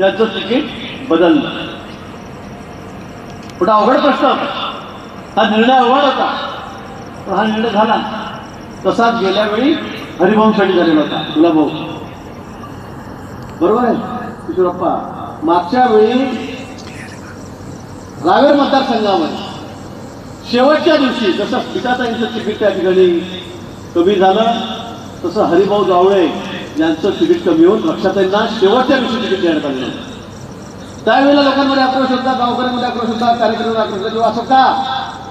याचं तिकीट बदललं. पण अवघड प्रश्न होता. हा निर्णय अवघड होता. पण हा निर्णय झाला तसाच गेल्या वेळी हरिभाऊसाठी झालेला होता तुला भाऊ बरोबर आहे किशोरप्पा? मागच्या वेळी रावेर मतदारसंघामध्ये शेवटच्या दिवशी जसं पिताताईंचं तिकीट त्या ठिकाणी कमी झालं तसं हरिभाऊ जावळे यांचं तिकीट कमी होऊन रक्षाताईंना शेवटच्या दिवशी तिकीट देण्यात आलेलं त्यावेळेला लोकांमध्ये आक्रोश होता गावकऱ्यांमध्ये आक्रोश होता कार्यक्रमात आक्रोश होता किंवा असं का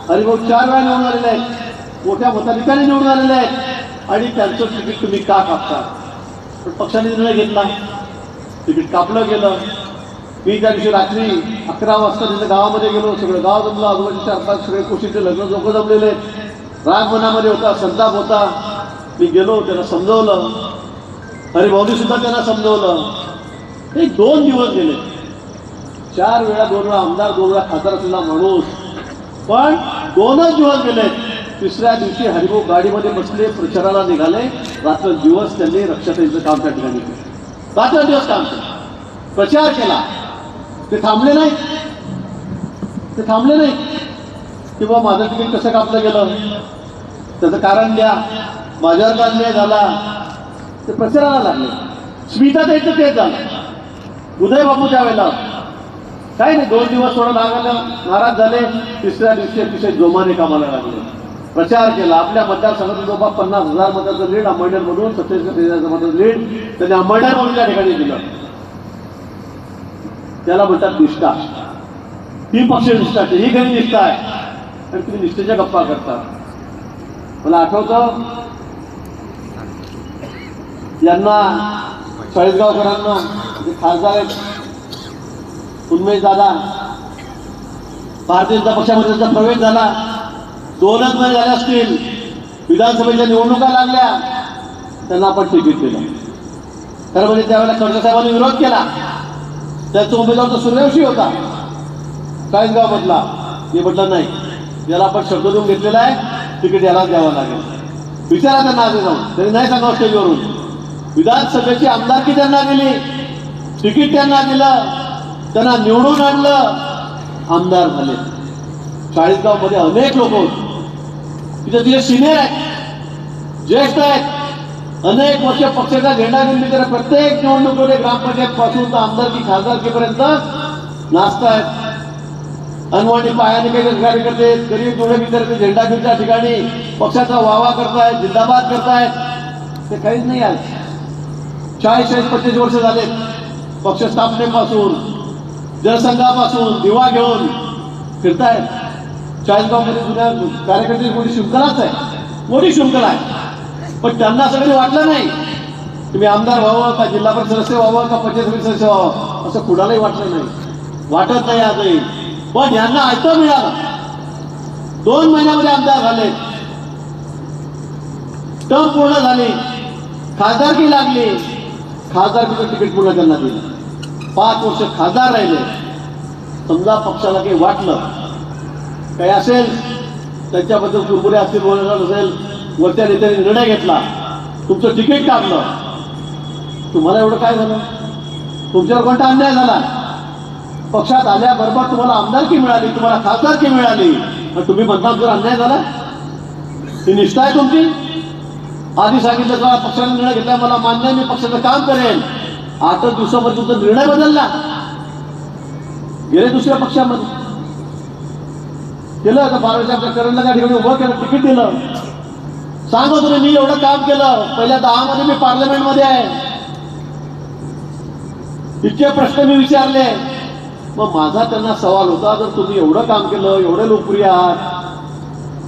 हरिभाऊ चार वेळा निवडून आलेले आहेत. मोठ्या मताधिकाने निवडून आलेले आहेत. आणि त्यांचं तिकीट तुम्ही का कापता? पण पक्षाने निर्णय घेतला. तिकीट कापलं गेलं. मी त्या दिवशी रात्री अकरा वाजता तिथं गावामध्ये गेलो. सगळं गाव जमलं. आजूबाजूच्या चार पाच सगळे कोशीचे लग्न लोक जमलेले आहेत. राग मनामध्ये होता संताप होता. मी गेलो त्यांना समजवलं. हरिभाऊनी सुद्धा त्यांना समजवलं. एक दोन दिवस गेले. चार वेळा दोन वेळा आमदार दोन वेळा खासदार असलेला माणूस. पण दोनच दिवस गेले. तिसऱ्या दिवशी हरिभाऊ गाडीमध्ये बसले प्रचाराला निघाले. रात्र दिवस त्यांनी रक्षाताईचं काम त्या ठिकाणी केलं. रात्र दिवस काम केलं. प्रचार केला. ते थांबले नाही ते थांबले नाही की माझं तिकीट कसं कापलं गेलं? त्याचं कारण द्या. माझ्यावर का अन्याय झाला. ते प्रचाराला लागले. स्मिता द्यायचं तेच झालं. उदय बाबू त्यावेळेला. काही नाही दोन दिवस थोडं लागलं नाराज झाले. तिसऱ्या दिवशी अतिशय जोमाने कामाला लागले. प्रचार केला. आपल्या मतदारसंघात जवळपास पन्नास हजार मताचं लीड अंबडनेरमधून सत्तेचाळीस हजार मताचं लीड त्यांनी अंबडनेरमधून त्या ठिकाणी दिलं. त्याला म्हणतात निष्ठा. ही पक्ष निष्ठा ही घरी निष्ठा आहे. आणि तुम्ही निष्ठेच्या गप्पा करता. मला आठवतं यांना चाळीसगावकरांना जे खासदार आहेत उन्मेश दादा भारतीय जनता पक्षामध्ये त्यांचा प्रवेश झाला. दोनच महिने झाले असतील. विधानसभेच्या निवडणुका लागल्या. त्यांना आपण तिकीट दिलं. खरं म्हणजे त्यावेळेला खडसे साहेबांनी विरोध केला. त्याचा उमेदवार तो सूर्यवंशी होता. चाळीसगाव मधला मी म्हटलं नाही. याला आपण शब्द देऊन घेतलेला आहे. तिकीट याला द्यावं लागेल. विचारा त्यांना आधी जाऊन. त्यांनी नाही सांगावं स्टेजवरून विधानसभेची आमदारकी त्यांना दिली? तिकीट त्यांना दिलं. त्यांना निवडून आणलं. आमदार झाले. चाळीसगावमध्ये अनेक लोक होते. तिथे तिथे सिनियर आहेत. ज्येष्ठ आहेत. अनेक वर्ष पक्षाचा झेंडा घेऊन तर प्रत्येक निवडणुकीमध्ये ग्रामपंचायत पासून तर आमदारकी खासदारकीपर्यंत नाचतायत अनवाणी पायाने काही कार्यकर्ते गरीब जोडे विद्यार्थी झेंडा घेऊन ठिकाणी पक्षाचा वावा करतायत जिंदाबाद करतायत. ते काहीच नाही आज. चाळीस चाळीस पस्तीस वर्ष झाले पक्ष स्थापनेपासून जनसंघापासून दिवा घेऊन फिरतायत. चाळीसगावमध्ये जुन्या कार्यकर्ते मोठी शृंखलाच आहे. मोठी शृंखला आहे. पण त्यांना असं कधी वाटलं नाही. तुम्ही आमदार व्हावं का जिल्हा परिषद सदस्य व्हावं का पंचायत समिती सदस्य व्हावं? असं कुणालाही वाटलं नाही. वाटत नाही आजही. पण यांना ऐकतं मिळालं. दोन महिन्यामध्ये आमदार झाले. टर्म पूर्ण झाली. खासदारकी लागली. खासदारकीचं तिकीट पुन्हा त्यांना दिलं पाच वर्ष खासदार राहिले. समजा पक्षाला काही वाटलं काही असेल त्यांच्याबद्दल कुरमुरे असतील बोलणार असेल वरच्या नेत्याने निर्णय घेतला तुमचं तिकीट काढलं. तुम्हाला एवढं काय झालं? तुमच्यावर कोणता अन्याय झाला? पक्षात आल्याबरोबर तुम्हाला आमदारकी मिळाली तुम्हाला खासदारकी मिळाली. आणि तुम्ही म्हणता जर अन्याय झाला? ही निष्ठा आहे तुमची? आधी सांगितलं का पक्षाने निर्णय घेतला मला मान्य मी पक्षाचं काम करेन. आता दिवसाभर तुमचा निर्णय बदलला. गेले दुसऱ्या पक्षामध्ये. केलं आता बारावीच्या आपल्या करणला त्या ठिकाणी उभं केलं तिकीट दिलं. सांगत तुम्ही मी एवढं काम केलं. पहिल्या दहा मध्ये मी पार्लमेंटमध्ये आहे. इतके प्रश्न मी विचारले. मग माझा त्यांना सवाल होता जर तुम्ही एवढं काम केलं एवढे लोकप्रिय आहात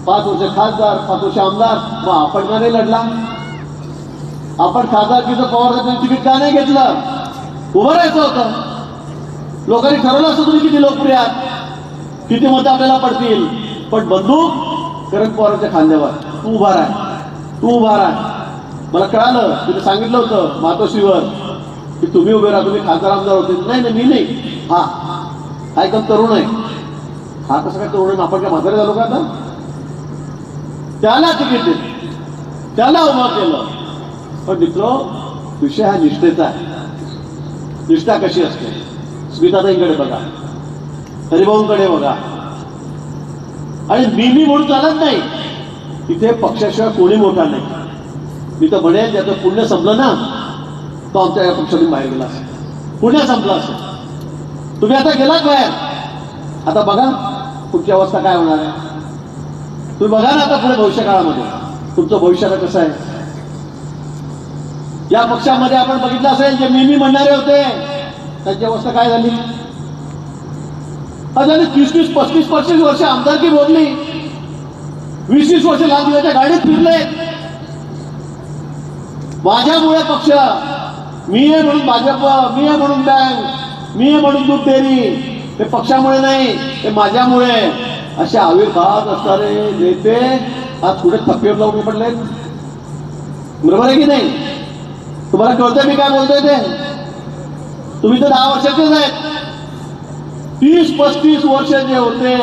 पाच वर्ष खासदार पाच वर्ष आमदार. मग आपण का नाही लढला? आपण खासदारकीचं पवार तिकीट का नाही घेतलं? उभं राहायचं होतं. लोकांनी ठरवलं असतं तुम्ही किती लोकप्रिय आहात. किती मतं आपल्याला पडतील. पण बंदूक करत पवारांच्या खांद्यावर. तू उभा राह. तू उभा राह. मला कळालं तिथे सांगितलं होतं मातोश्रीवर की तुम्ही उभे राहा तुम्ही खासदार आमदार होते. नाही नाही मी नाही. हा. हा एकदम तरुण आहे. हा कसं काय तरुण आहे? आपण काय म्हातारे झालो का आता? त्याला तिकीट दिलं. त्याला उभं केलं. पण मित्र विषय हा निष्ठेचा आहे. निष्ठा कशी असते? स्मिताताईंकडे बघा. हरिभाऊंकडे बघा. आणि मी मी म्हणून चालत नाही. इथे पक्षाशिवाय कोणी मोठा नाही. मी तर म्हणेन ज्याचं पुण्य संपलं ना तो आमच्या या पक्षातून बाहेर गेला असेल. पुण्य संपलं असेल. तुम्ही आता गेलात बाहेर. आता बघा पुढची अवस्था काय होणार आहे. तुम्ही बघा ना आता पुढे भविष्य काळामध्ये. तुमचं भविष्य आता कसं आहे? या पक्षामध्ये आपण बघितलं असेल जे मी मी म्हणणारे होते त्यांची अवस्था काय झाली? अजून तीस तीस पस्तीस पस्तीस वर्ष आमदारकी बोलली वीस वीस वर्ष लाल दिव्याच्या गाडीत फिरले. माझ्यामुळे पक्ष मी आहे म्हणून भाजप मी आहे म्हणून बँक मी आहे म्हणून दूध डेअरी हे पक्षामुळे नाही हे माझ्यामुळे. असे आविर्भाव असणारे नेते आज कुठे थप्पीवर लावून पडले बरोबर आहे की नाही? तुम्हाला कळतंय मी काय बोलतोय ते? तुम्ही तर दहा वर्षाचेच आहेत. तीस पस्तीस वर्ष जे होते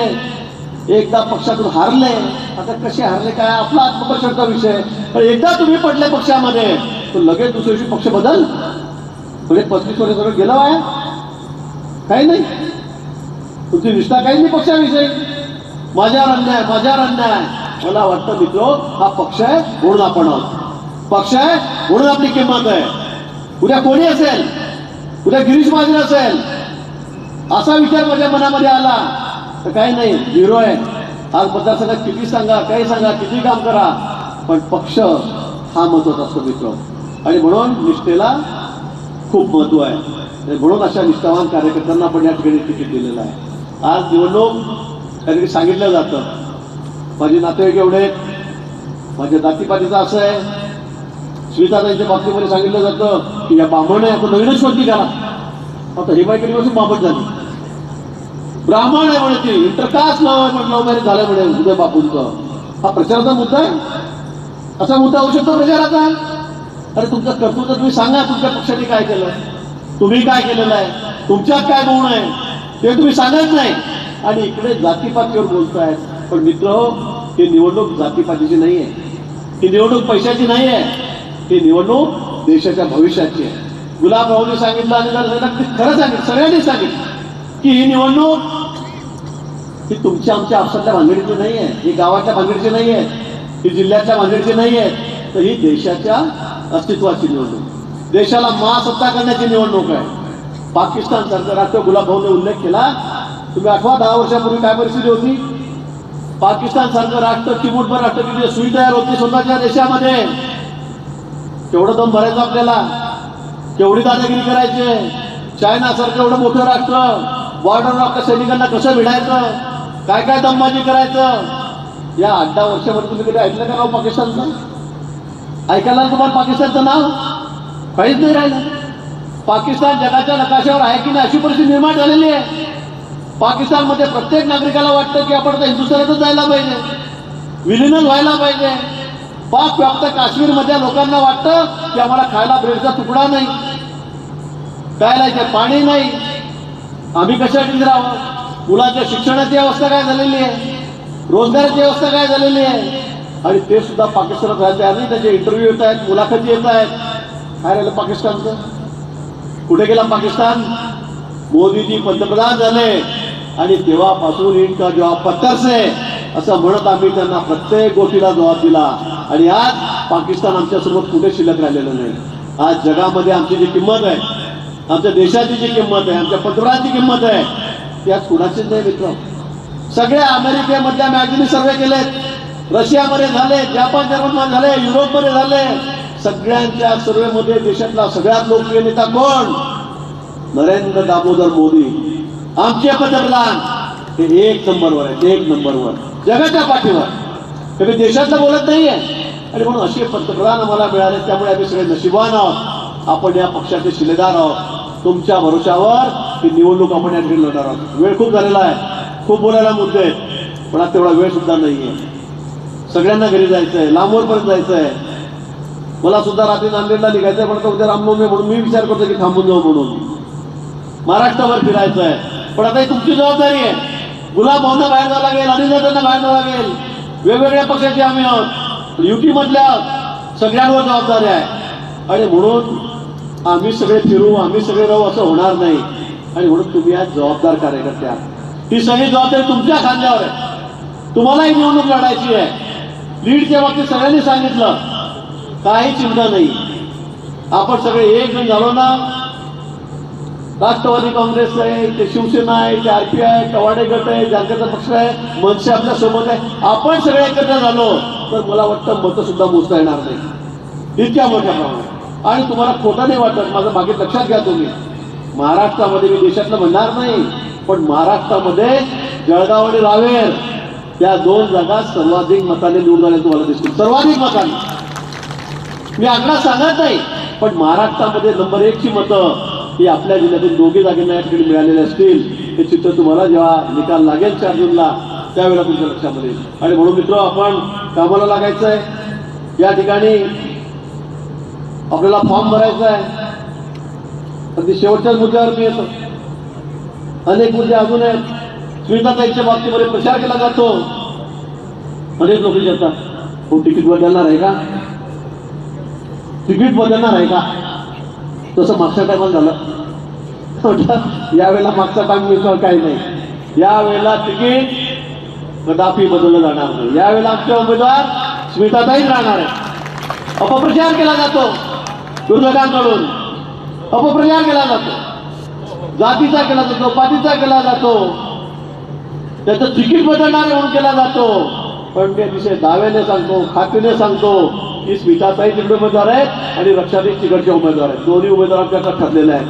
एकदा पक्षातून हारले. आता कसे हारले काय? आपला आत्मपक्षाचा विषय. पण एकदा तुम्ही पडले पक्षामध्ये तर लगेच दुसऱ्या दिवशी पक्ष बदल. म्हणजे पस्तीस वर्ष सगळं गेलं आहे काही नाही. तुमची निष्ठा काही नाही पक्षाविषयी. माझ्यावर अन्याय माझ्यावर अन्याय मला वाटतं मित्र हा पक्ष आहे म्हणून आपण पक्ष आहे म्हणून आपली किंमत आहे. उद्या कोणी असेल? उद्या गिरीश महाजन असेल? असा विचार माझ्या मनामध्ये आला. तर काही नाही झिरो आहे. आज मतदारसंघात किती सांगा काही सांगा किती काम करा. पण पक्ष हा महत्त्वाचा असतो मित्र. आणि म्हणून निष्ठेला खूप महत्त्व आहे. आणि म्हणून अशा निष्ठावान कार्यकर्त्यांना आपण या ठिकाणी तिकीट दिलेलं आहे. आज निवडणूक त्या सांगितलं जातं. माझे नातेवाईक एवढे आहेत. माझ्या जातीपातीचं असं आहे. स्मिताताईंच्या बाबतीमध्ये सांगितलं जातं की या बांबणे आपण नवीनच कोणती करा आता हे बाई कधी पासून बाबत झाली. ब्राह्मण आहे म्हणे ती. इंटरकास्ट लव लव मॅरेज झालं म्हणे उदय बापूंचं. हा प्रचाराचा मुद्दा आहे. असा मुद्दा होऊ शकतो प्रचाराचा? अरे तुमचं कर्तृत्व तुम्ही सांगा तुमच्या पक्षाने काय केलं तुम्ही काय केलेलं आहे? तुमच्यात काय गुण आहे? ते तुम्ही सांगत नाही. आणि इकडे जातीपातीवर बोलतायत. पण मित्र ही निवडणूक जातीपातीची नाही आहे ही निवडणूक पैशाची नाही आहे ही निवडणूक देशाच्या भविष्याची आहे. गुलाबरावने सांगितलं आणि जर खरं सांगितलं सगळ्यांनी सांगितलं की ही निवडणूक ही तुमच्या आमच्या आपसातल्या भानगडीची नाही आहे ही गावाच्या भानगडीची नाही आहे ही जिल्ह्याच्या भानगडीची नाही आहे तर ही देशाच्या अस्तित्वाची निवडणूक. देशाला महासत्ता करण्याची निवडणूक आहे. पाकिस्तान सरकार राष्ट्र गुलाबभाऊने उल्लेख केला तुम्ही आठवा दहा वर्षापूर्वी काय परिस्थिती होती? पाकिस्तान सारखं राष्ट्र चिमूटभर राष्ट्र किती सुई तयार होती स्वतःच्या देशामध्ये. केवढं दम भरायचं आपल्याला? केवढी दादागिरी करायचे? चायना सारखं एवढं मोठं राष्ट्र बॉर्डर आपल्या सैनिकांना कसं भिडायचं? काय काय दमबाजी करायचं? या आठ दहा वर्षामध्ये तुम्ही कधी ऐकलं का नाव पाकिस्तानचं? ऐकायला तुम्हाला पाकिस्तानचं नाव? काहीच नाही राहिलं. पाकिस्तान जगाच्या नकाशावर आहे की नाही अशी परिस्थिती निर्माण झालेली आहे. पाकिस्तानमध्ये प्रत्येक नागरिकाला वाटतं की आपण आता हिंदुस्थानातच जायला पाहिजे. विलीनच व्हायला पाहिजे. पाक व्याप्त काश्मीरमधल्या लोकांना वाटतं की आम्हाला खायला ब्रेडचा तुकडा नाही प्यायला इथे पाणी नाही. आम्ही कशासाठी राहावं मुलांच्या शिक्षणाची अवस्था काय झालेली आहे? रोजगाराची अवस्था काय झालेली आहे? आणि ते सुद्धा पाकिस्तानात राहते आणि त्याचे इंटरव्ह्यू येत आहेत मुलाखती येत आहेत. काय राहिलं पाकिस्तानचं? कुठे गेला पाकिस्तान? मोदीजी पंतप्रधान झाले. आणि तेव्हापासून इनका जेव्हा पत्तर से असं म्हणत आम्ही त्यांना प्रत्येक गोष्टीला जबाब दिला. आणि आज पाकिस्तान आमच्यासोबत कुठे शिल्लक राहिलेलं नाही. आज जगामध्ये आमची जी किंमत आहे आमच्या देशाची जी किंमत आहे आमच्या पंतप्रधानाची किंमत आहे ती आज कुणाचीच नाही मित्र. सगळ्या अमेरिकेमधल्या मॅगनी सर्वे केलेत. रशियामध्ये झाले जपान जर्मनमध्ये झाले युरोपमध्ये झाले. सगळ्यांच्या सर्वेमध्ये देशातला सगळ्यात लोकप्रिय नेता कोण? नरेंद्र दामोदर मोदी. आमचे पंतप्रधान हे एक नंबरवर आहेत एक नंबरवर. जगाच्या पाठीवर. कधी देशातलं बोलत नाहीये. आणि म्हणून असे पंतप्रधान आम्हाला मिळाले त्यामुळे आम्ही सगळे नशिबान आहोत. आपण या पक्षाचे शिलेदार आहोत. तुमच्या भरोशावर ही निवडणूक आपण या ठिकाणी लढणार आहोत. वेळ खूप झालेला आहे. खूप बोलायला मुद्दे आहेत. पण आता तेवढा वेळ सुद्धा नाहीये. सगळ्यांना घरी जायचं आहे लांबवरपर्यंत जायचं आहे मला सुद्धा रात्री नांदेडला निघायचं आहे म्हणतो उद्या रामनवमी म्हणून मी विचार करतो की थांबून जाऊ म्हणून. महाराष्ट्रावर फिरायचं आहे पण आता ही तुमची जबाबदारी आहे. गुलाब भाऊंना बाहेर जावं लागेल अनिल बाहेर जावं लागेल. वेगवेगळ्या पक्षाचे आम्ही आहोत. युटी मधल्या सगळ्यांवर जबाबदारी आहे. आणि म्हणून आम्ही सगळे फिरू आम्ही सगळे राहू असं होणार नाही. आणि म्हणून तुम्ही आज जबाबदार कार्यकर्ते आहात. ही सगळी जबाबदारी तुमच्या खांद्यावर आहे. तुम्हालाही निवडणूक लढायची आहे. लीडच्या बाबतीत सगळ्यांनी सांगितलं. काही चिंता नाही. आपण सगळे एक जण झालो ना राष्ट्रवादी काँग्रेस आहे ते शिवसेना आहे ते पी आहे कवाडे गट आहे जानकरचा पक्ष आहे मनसे आपल्यासोबत आहे. आपण सगळे एकत्र झालो तर मला वाटतं मतं सुद्धा मोजता येणार नाही. इतक्या मोठ्या प्रमाणात. आणि तुम्हाला खोटं नाही वाटत माझं मागे लक्षात घ्या तुम्ही. महाराष्ट्रामध्ये मी देशातलं म्हणणार नाही पण महाराष्ट्रामध्ये जळगाव आणि रावेर या दोन जागा सर्वाधिक मताने निवडून आल्या तुम्हाला दिसतील. सर्वाधिक मताने. मी आकडा सांगत नाही पण महाराष्ट्रामध्ये नंबर एकची मतं ही आपल्या जिल्ह्यातील दोघी जागेंना या ठिकाणी मिळालेले असतील हे चित्र तुम्हाला जेव्हा निकाल लागेल चार जूनला त्यावेळेला तुमच्या लक्षामध्ये येईल. आणि म्हणून मित्र आपण कामाला लागायचं आहे या ठिकाणी आपल्याला फॉर्म भरायचा आहे अगदी शेवटच्याच मुद्द्यावर मी येतो. अनेक मुद्दे अजून आहेत. स्मिताताईच्या बाबतीमध्ये प्रचार केला जातो. अनेक लोक विचारतात हो तिकीट बदलणार आहे का? तिकीट बदलणार आहे का? तसं मागच्या टायमाला झालं. यावेळेला मागचा टाइम मिळतो काही नाही. यावेळेला तिकीट कदापि बदललं जाणार नाही. यावेळेला आमचे उमेदवार स्मिताताईच राहणार आहे अपप्रचार केला जातो विरोधकांकडून अपप्रचार केला जातो. जातीचा केला जातो पातीचा केला जातो. त्याचं तिकीट बदलणार म्हणून केला जातो. पण मी अतिशय दाव्याने सांगतो खात्रीने सांगतो की स्मिताताई तिकडे उमेदवार आहेत आणि रक्षाताई तिकडचे उमेदवार आहेत. दोन्ही उमेदवार आमच्याकडे ठरलेले आहेत.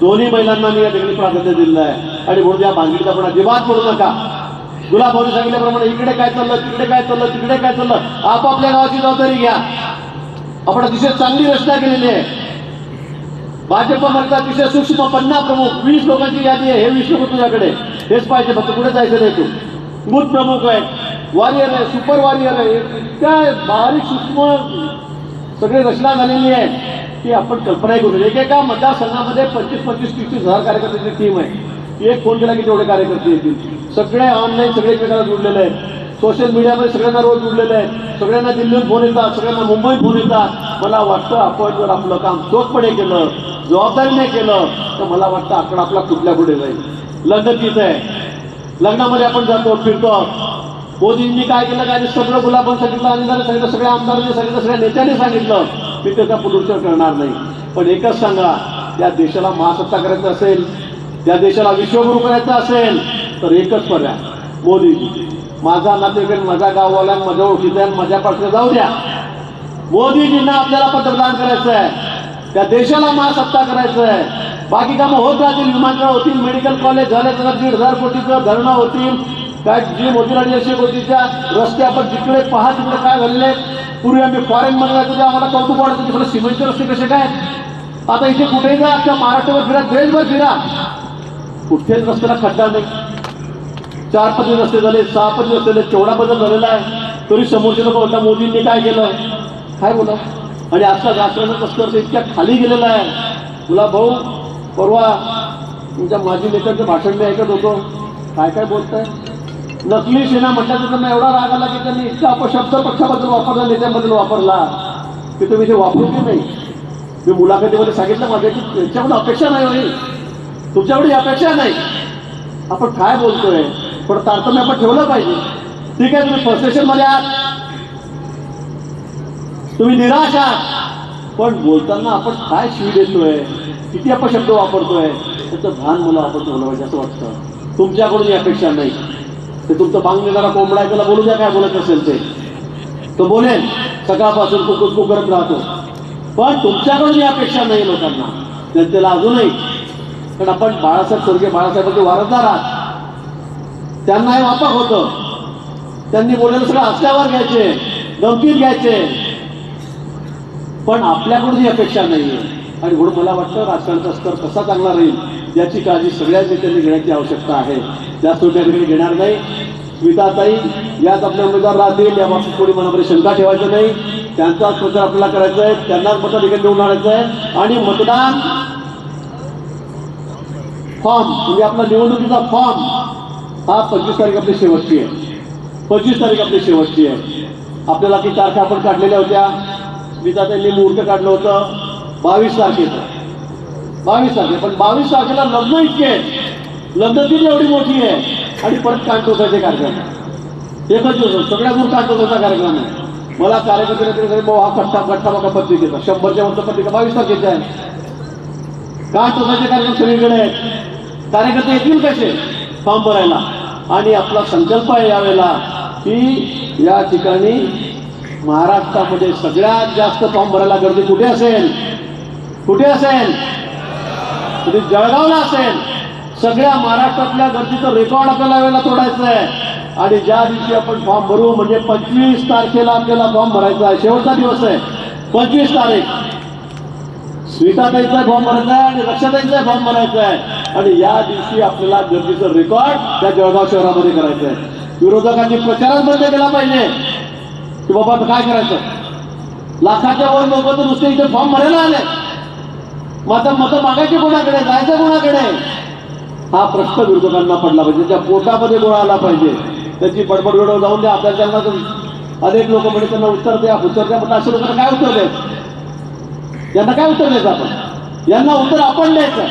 दोन्ही महिलांना मी या ठिकाणी प्राधान्य दिलेलं आहे. आणि म्हणून या भानगडीत पण अजिबात बोलू नका. तुला भाऊनी सांगितल्याप्रमाणे इकडे काय चाललं तिकडे काय चाललं तिकडे काय चाललं आपापल्या गावाची जबाबदारी घ्या. आपण अतिशय चांगली रचना केलेली आहे. भाजपमध्ये अतिशय सूक्ष्म पन्नास प्रमुख वीस लोकांची यादी आहे हे वीस लोक तुझ्याकडे हेच पाहिजे फक्त कुठे जायचं नाही तू. बूथ प्रमुख आहे वॉरियर आहे सुपर वॉरियर आहे. इतक्या बारीक सूक्ष्म सगळी रचना झालेली आहे की आपण कल्पनाही करू एकेका मतदारसंघामध्ये पंचवीस पंचवीस तीस तीस हजार कार्यकर्त्यांची टीम आहे. एक फोन केला की तेवढे कार्यकर्ते येतील. सगळे ऑनलाईन सगळे एकमेकांना जुडलेले आहेत. सोशल मीडियामध्ये सगळ्यांना रोज जुडलेले आहेत. सगळ्यांना दिल्लीहून फोन येतात सगळ्यांना मुंबईत फोन येतात. मला वाटतं आपण जर आपलं काम चोखपणे केलं जबाबदारीने केलं तर मला वाटतं आकडा आपला कुठल्या पुढे जाईल. लग्न तिथं आहे. लग्नामध्ये आपण जातो फिरतो. मोदींनी काय केलं? काय सगळं गुलाबन सांगितलं अनिलाने सांगितलं सगळ्या आमदारांनी सांगितलं सगळ्या नेत्यांनी सांगितलं मी त्याचा पुनरुच्चार करणार नाही. पण एकच सांगा या देशाला महासत्ता करायचं असेल त्या देशाला विश्वगुरु करायचं असेल तर एकच पर्याय मोदीजी माझा नातेवाईक माझ्या गाववाला माझ्या ओळखीचा आहे माझ्या पाठीला जाऊ द्या. मोदीजींना आपल्याला पंतप्रधान करायचं आहे. त्या देशाला महासत्ता करायचं आहे. बाकी कामं होत राहतील विमानतळ होतील मेडिकल कॉलेज झाले तर दीड हजार कोटीचं धरणं होतील. काय जी मोतीराणी अशी त्या रस्ते आपण जिकडे पहा तिकडे काय झालेले पूर्वी आम्ही फॉरेनमध्ये जायचो आम्हाला कौतुक वाटतं तिकडे सिमेंटचे रस्ते कसे काय आता इथे कुठेही जा आपल्या महाराष्ट्रावर फिरा देशभर फिरा. कुठेच रस्त्याला खड्डा नाही. चार पदवी रस्ते झाले सहा पदरी रस्ते झाले केवढा बदल झालेला आहे. तरी समोरचे लोक म्हणतात मोदींनी काय केलं काय बोला? आणि आजचा राष्ट्राचा कसं इतक्या खाली गेलेला आहे. तुला भाऊ परवा तुमच्या माजी नेत्यांचं भाषण मी ऐकत होतो. काय काय बोलताय? नकली सेना म्हटल्याचं त्यांना एवढा राग आला की त्यांनी इतका अपशब्द पक्षाबद्दल वापरला नेत्यांबद्दल वापरला. की तुम्ही ते वापरू की नाही? मी मुलाखतीमध्ये सांगितलं माझ्या की त्यांच्याकडून अपेक्षा नाही होईल तुमच्याकडे अपेक्षा नाही. आपण काय बोलतोय? पण तारतम्य आपण ठेवलं पाहिजे. ठीक आहे तुम्ही फ्रस्ट्रेशनमध्ये आहात. तुम्ही निराश आहात. पण बोलताना आपण काय शिव देतोय? किती आपण शब्द वापरतोय? त्याचं भान मला आपण ठेवलं पाहिजे असं वाटतं. तुमच्याकडून ही अपेक्षा नाही. ते तुमचं बांग जरा कोंबडा आहे त्याला बोलू द्या काय बोलत असेल ते. तो बोलेल सकाळपासून कुकुसकू करत राहतो. पण तुमच्याकडून ही अपेक्षा नाही लोकांना. जनतेला अजूनही. कारण आपण बाळासाहेब स्वर्गीय बाळासाहेबांचे वारसदार आहात. त्यांना हे वापक होतं. त्यांनी बोललेलं सगळं हसल्यावर घ्यायचे गमतीत घ्यायचे. पण आपल्याकडून ही अपेक्षा नाही आहे आणि म्हणून मला वाटतं राजकारणाचा स्तर कसा चांगला राहील याची काळजी सगळ्याच नेत्यांनी घेण्याची आवश्यकता आहे. जास्त ठिकाणी घेणार नाही. स्मिताताई याच आपले उमेदवार राहतील याबाबतीत कोणी मनामध्ये शंका ठेवायचं नाही. त्यांचाच प्रचार आपल्याला करायचा आहे त्यांनाच मताधिकारी निवडून आणायचं आहे. आणि मतदान फॉर्म म्हणजे आपला निवडणुकीचा फॉर्म हा पंचवीस तारीख आपली शेवटची आहे. पंचवीस तारीख आपली शेवटची आहे. आपल्याला ती तारखा आपण काढलेल्या होत्या. मी त्यांनी मुहूर्त काढलं होतं. बावीस तारखेचं बावीस तारखे. पण बावीस तारखेला लग्न इतके आहेत. लग्न किती एवढी मोठी आहे. आणि परत कांटोसाचे कार्यक्रम एकच दिवस सगळ्या दूर कांटोसाचा कार्यक्रम आहे. मला कार्यकर्ते भाऊ हा कट्टा कट्टा बघा पत्रिकेचा शंभरच्या वरचा पत्रिका बावीस तारखेचा आहे कांटोसाचे कार्यक्रम सगळीकडे आहेत. कार्यकर्ते येतील कसे? फॉर्म भरायला. आणि आपला संकल्प आहे यावेळेला की या ठिकाणी महाराष्ट्रामध्ये सगळ्यात जास्त फॉर्म भरायला गर्दी कुठे असेल? कुठे असेल? कुठे जळगावला असेल? सगळ्या महाराष्ट्रातल्या गर्दीचं रेकॉर्ड आपल्याला वेळेला तोडायचं आहे आणि ज्या दिवशी आपण फॉर्म भरू म्हणजे पंचवीस तारखेला आपल्याला फॉर्म भरायचा आहे. शेवटचा दिवस आहे. पंचवीस तारीख. स्वीताताईचा फॉर्म भरायचा आहे आणि रक्षाताईचा फॉर्म भरायचा आहे. आणि या दिवशी आपल्याला गर्दीचं रेकॉर्ड त्या जळगाव शहरामध्ये करायचं आहे. विरोधकांनी प्रचारच बंद केला पाहिजे. की बाबा काय करायचं? लाखाच्या वर लोक तर नुसते इथे फॉर्म भरायला आले मग आता मतं मागायचे कोणाकडे? जायचं कोणाकडे? हा प्रश्न विरोधकांना पडला पाहिजे. त्या पोटामध्ये गोळा आला पाहिजे त्याची बडबड वेळ जाऊन द्या. आपल्याला त्यांना अनेक लोक म्हणजे त्यांना उत्तर द्या उत्तर द्या. पण अशा लोकांना काय उत्तर द्यायचं यांना काय उत्तर द्यायचं आपण? यांना उत्तर आपण द्यायचं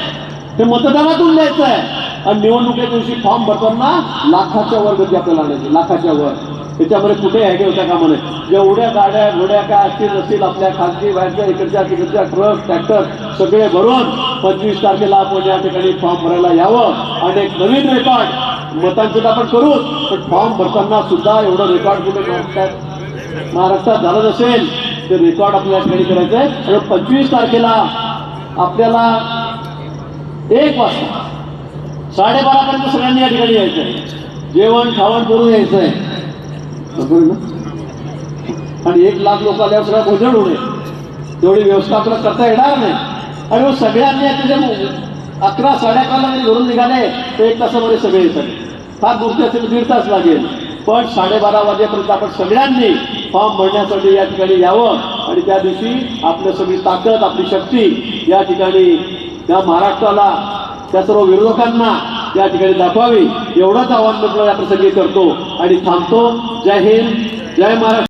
हे मतदानातून द्यायचं आहे. आणि निवडणुकीच्या दिवशी फॉर्म भरताना लाखाच्या वर गती आपल्याला आणायची लाखाच्या वर. त्याच्यामध्ये कुठे ॲगे होत्या कामा नये जेवढ्या गाड्या घोड्या काय असतील नसतील आपल्या खाजगी व्हायच्या इकडच्या तिकडच्या ट्रक ट्रॅक्टर सगळे भरून पंचवीस तारखेला आपण या ठिकाणी फॉर्म भरायला यावं. आणि एक नवीन रेकॉर्ड मतांचं तर आपण करू. पण फॉर्म भरताना सुद्धा एवढं रेकॉर्ड कुठे महाराष्ट्रात महाराष्ट्रात झालं असेल ते रेकॉर्ड आपल्याला ठिकाणी करायचं आहे आणि पंचवीस तारखेला आपल्याला एक वाजता साडेबारापर्यंत सगळ्यांनी या ठिकाणी यायचं आहे जेवण खावण करून यायचं आहे आणि एक लाख लोक आल्यावर सगळं गोंधळ होणे तेवढी व्यवस्था आपल्याला करता येणार नाही. आणि मग सगळ्यांनी त्याच्या अकरा साडे अकराला जरी घरून निघाले तर एक तासामध्ये सगळे येतात. फार गोष्टी असेल दीड तास लागेल. पण साडेबारा वाजेपर्यंत आपण सगळ्यांनी फॉर्म भरण्यासाठी या ठिकाणी यावं. आणि त्या दिवशी आपलं सगळी ताकद आपली शक्ती या ठिकाणी त्या महाराष्ट्राला त्या सर्व विरोधकांना या ठिकाणी दाखवावी. एवढाच आवाहन मी या प्रसंगी करतो. आणि थांबतो. जय हिंद. जय महाराष्ट्र.